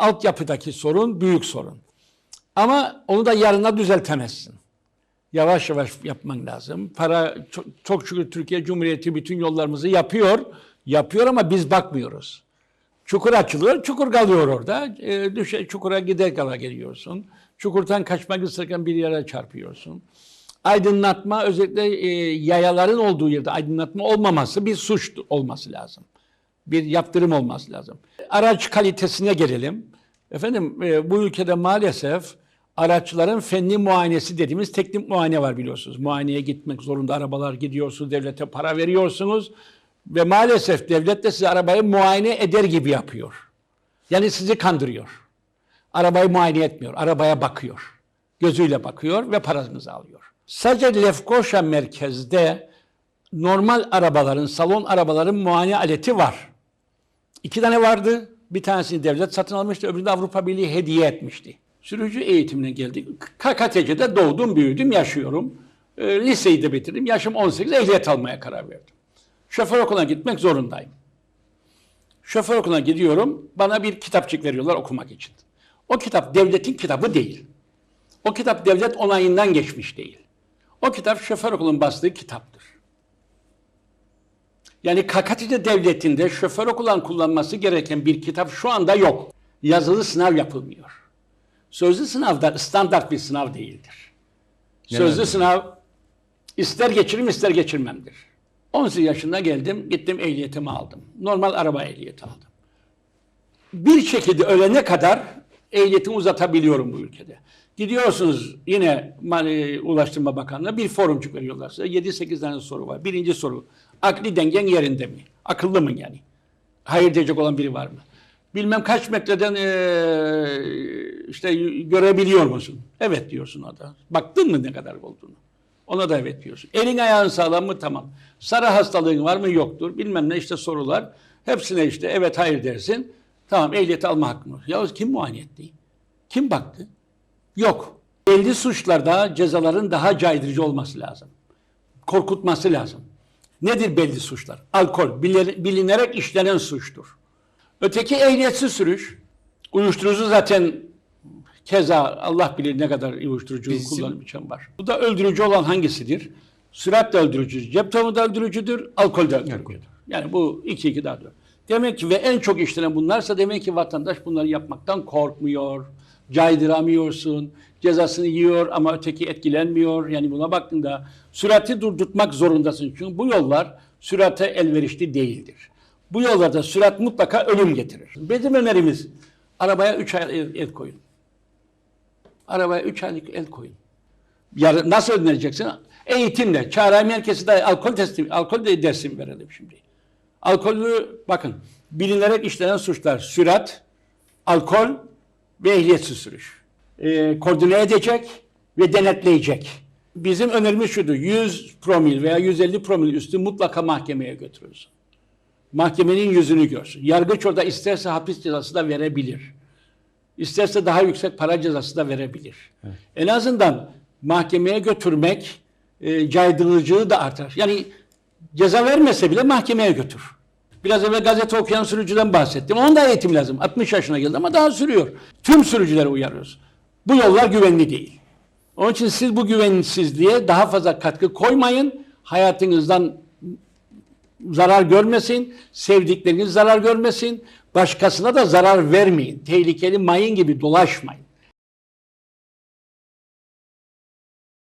altyapıdaki sorun büyük sorun. Ama onu da yarına düzeltemezsin. Yavaş yavaş yapman lazım. Para çok, çok şükür Türkiye Cumhuriyeti bütün yollarımızı yapıyor. Yapıyor ama biz bakmıyoruz. Çukur açılıyor, çukur kalıyor orada. E, düşe, çukura gider kala geliyorsun. Çukurdan kaçmak isterken bir yere çarpıyorsun. Aydınlatma özellikle e, yayaların olduğu yerde aydınlatma olmaması bir suç olması lazım. Bir yaptırım olması lazım. Araç kalitesine gelelim. Efendim e, bu ülkede maalesef araçların fenli muayenesi dediğimiz teknik muayene var biliyorsunuz. Muayeneye gitmek zorunda arabalar gidiyorsunuz, devlete para veriyorsunuz. Ve maalesef devlet de size arabayı muayene eder gibi yapıyor. Yani sizi kandırıyor. Arabayı muayene etmiyor, arabaya bakıyor. Gözüyle bakıyor ve paranızı alıyor. Sadece Lefkoşa merkezde normal arabaların, salon arabaların muayene aleti var. İki tane vardı. Bir tanesini devlet satın almıştı, öbürünü de Avrupa Birliği hediye etmişti. Sürücü eğitimine geldik. KKTC'de doğdum, büyüdüm, yaşıyorum. E, liseyi de bitirdim. Yaşım 18, ehliyet almaya karar verdim. Şoför okuluna gitmek zorundayım. Şoför okuluna gidiyorum, bana bir kitapçık veriyorlar okumak için. O kitap devletin kitabı değil. O kitap devlet onayından geçmiş değil. O kitap şoför okulunun bastığı kitaptır. Yani KKTC devletinde şoför okulun kullanması gereken bir kitap şu anda yok. Yazılı sınav yapılmıyor. Sözlü sınav da standart bir sınav değildir. Sözlü Neden? sınav ister geçirim ister geçirmemdir. 18 yaşında geldim, gittim ehliyetimi aldım. Normal araba ehliyeti aldım. Bir şekilde ölene kadar ehliyetimi uzatabiliyorum bu ülkede. Gidiyorsunuz yine Mali Ulaştırma Bakanlığı'na bir forumcuk veriyorlar size. 7-8 tane soru var. Birinci soru, akli dengen yerinde mi? Akıllı mı yani? Hayır diyecek olan biri var mı? Bilmem kaç metreden eee, işte görebiliyor musun? Evet diyorsun o da. Baktın mı ne kadar olduğunu? Ona da evet diyorsun. Elin ayağın sağlam mı? Tamam. Sarı hastalığın var mı? Yoktur. Bilmem ne işte sorular. Hepsine işte evet hayır dersin. Tamam ehliyeti alma hakkın var. Ya kim muayene etti? Kim baktı? Yok. Belli suçlarda cezaların daha caydırıcı olması lazım. Korkutması lazım. Nedir belli suçlar? Alkol bilinerek işlenen suçtur. Öteki ehliyetsiz sürüş. Uyuşturucu zaten keza Allah bilir ne kadar uyuşturucu için var. Bu da öldürücü olan hangisidir? Sürat da öldürücüdür. Cep telefonu da öldürücüdür. Alkol de öldürücüdür. Yani bu iki iki daha dört. Demek ki ve en çok işlenen bunlarsa demek ki vatandaş bunları yapmaktan korkmuyor. Caydıramıyorsun. Cezasını yiyor ama öteki etkilenmiyor. Yani buna baktığında sürati durdurtmak zorundasın. Çünkü bu yollar sürate elverişli değildir. Bu yollarda sürat mutlaka ölüm getirir. Bizim önerimiz arabaya 3 ay el, el koyun. Arabaya 3 aylık el koyun. Yarın nasıl önereceksin? Eğitimle, çağrı merkezi de alkol testi, alkol de dersim verelim şimdi. Alkolü bakın bilinerek işlenen suçlar sürat, alkol ve ehliyetsiz sürüş. Ee, koordine edecek ve denetleyecek. Bizim önerimiz şudur. 100 promil veya 150 promil üstü mutlaka mahkemeye götürürsün. Mahkemenin yüzünü görsün. Yargıç orada isterse hapis cezası da verebilir. İsterse daha yüksek para cezası da verebilir. En azından mahkemeye götürmek e, caydırıcılığı da artar. Yani ceza vermese bile mahkemeye götür. Biraz evvel gazete okuyan sürücüden bahsettim. Onun da eğitim lazım. 60 yaşına geldi ama daha sürüyor. Tüm sürücülere uyarıyoruz. Bu yollar güvenli değil. Onun için siz bu güvensizliğe daha fazla katkı koymayın. Hayatınızdan zarar görmesin, sevdikleriniz zarar görmesin, başkasına da zarar vermeyin. Tehlikeli mayın gibi dolaşmayın.